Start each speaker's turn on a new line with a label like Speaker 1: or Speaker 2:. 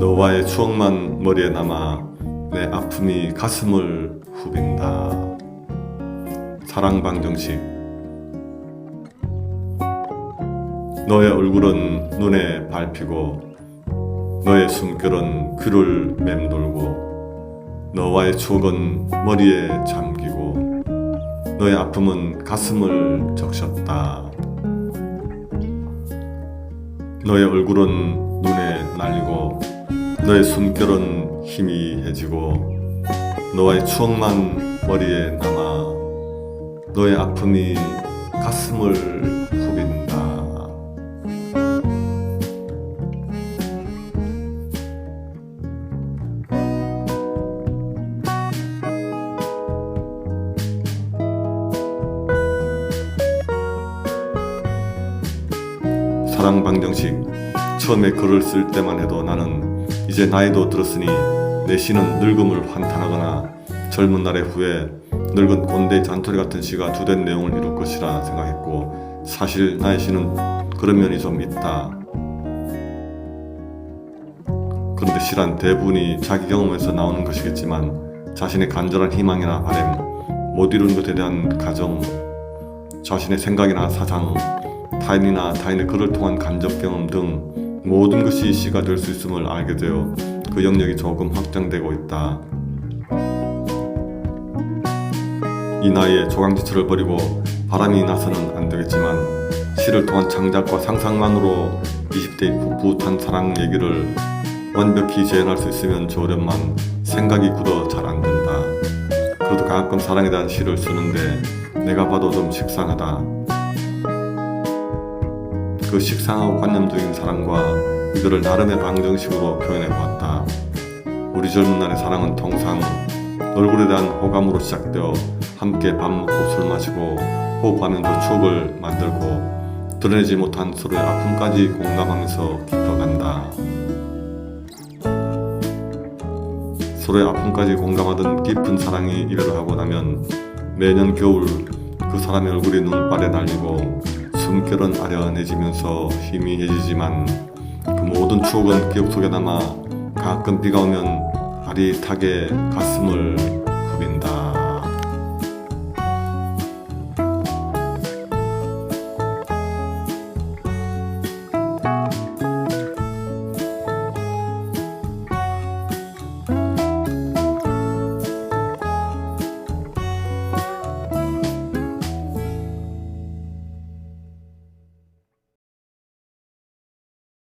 Speaker 1: 너와의 추억만 머리에 남아 내 아픔이 가슴을 후빈다. 사랑 방정식 너의 얼굴은 눈에 밟히고 너의 숨결은 귀를 맴돌고 너와의 추억은 머리에 잠기고 너의 아픔은 가슴을 적셨다. 너의 얼굴은 눈에 날리고 너의 숨결은 희미해지고 너와의 추억만 머리에 남아 너의 아픔이 가슴을 사랑 방정식 처음에 글을 쓸 때만 해도 나는 이제 나이도 들었으니 내 시는 늙음을 환탄하거나 젊은 날의 후에 늙은 곤대 잔소리 같은 시가 주된 내용을 이룰 것이라 생각했고 사실 나의 시는 그런 면이 좀 있다. 그런데 시란 대부분이 자기 경험에서 나오는 것이겠지만 자신의 간절한 희망이나 바램 못 이룬 것에 대한 가정 자신의 생각이나 사상 타인이나 타인의 글을 통한 간접 경험 등 모든 것이 시가 될 수 있음을 알게 되어 그 영역이 조금 확장되고 있다. 이 나이에 조강지처를 버리고 바람이 나서는 안 되겠지만 시를 통한 창작과 상상만으로 20대의 풋풋한 사랑 얘기를 완벽히 재현할 수 있으면 좋으련만 생각이 굳어 잘 안 된다. 그래도 가끔 사랑에 대한 시를 쓰는데 내가 봐도 좀 식상하다. 그 식상하고 관념적인 사랑과 이들을 나름의 방정식으로 표현해 보았다. 우리 젊은 날의 사랑은 통상 얼굴에 대한 호감으로 시작되어 함께 밥 먹고 술 마시고 호흡하면서 추억을 만들고 드러내지 못한 서로의 아픔까지 공감하면서 깊어간다. 서로의 아픔까지 공감하던 깊은 사랑이 이별을 하고 나면 매년 겨울 그 사람의 얼굴이 눈발에 날리고 숨결은 아련해지면서 희미해지지만 그 모든 추억은 기억 속에 남아 가끔 비가 오면 아릿하게 가슴을 후빈다.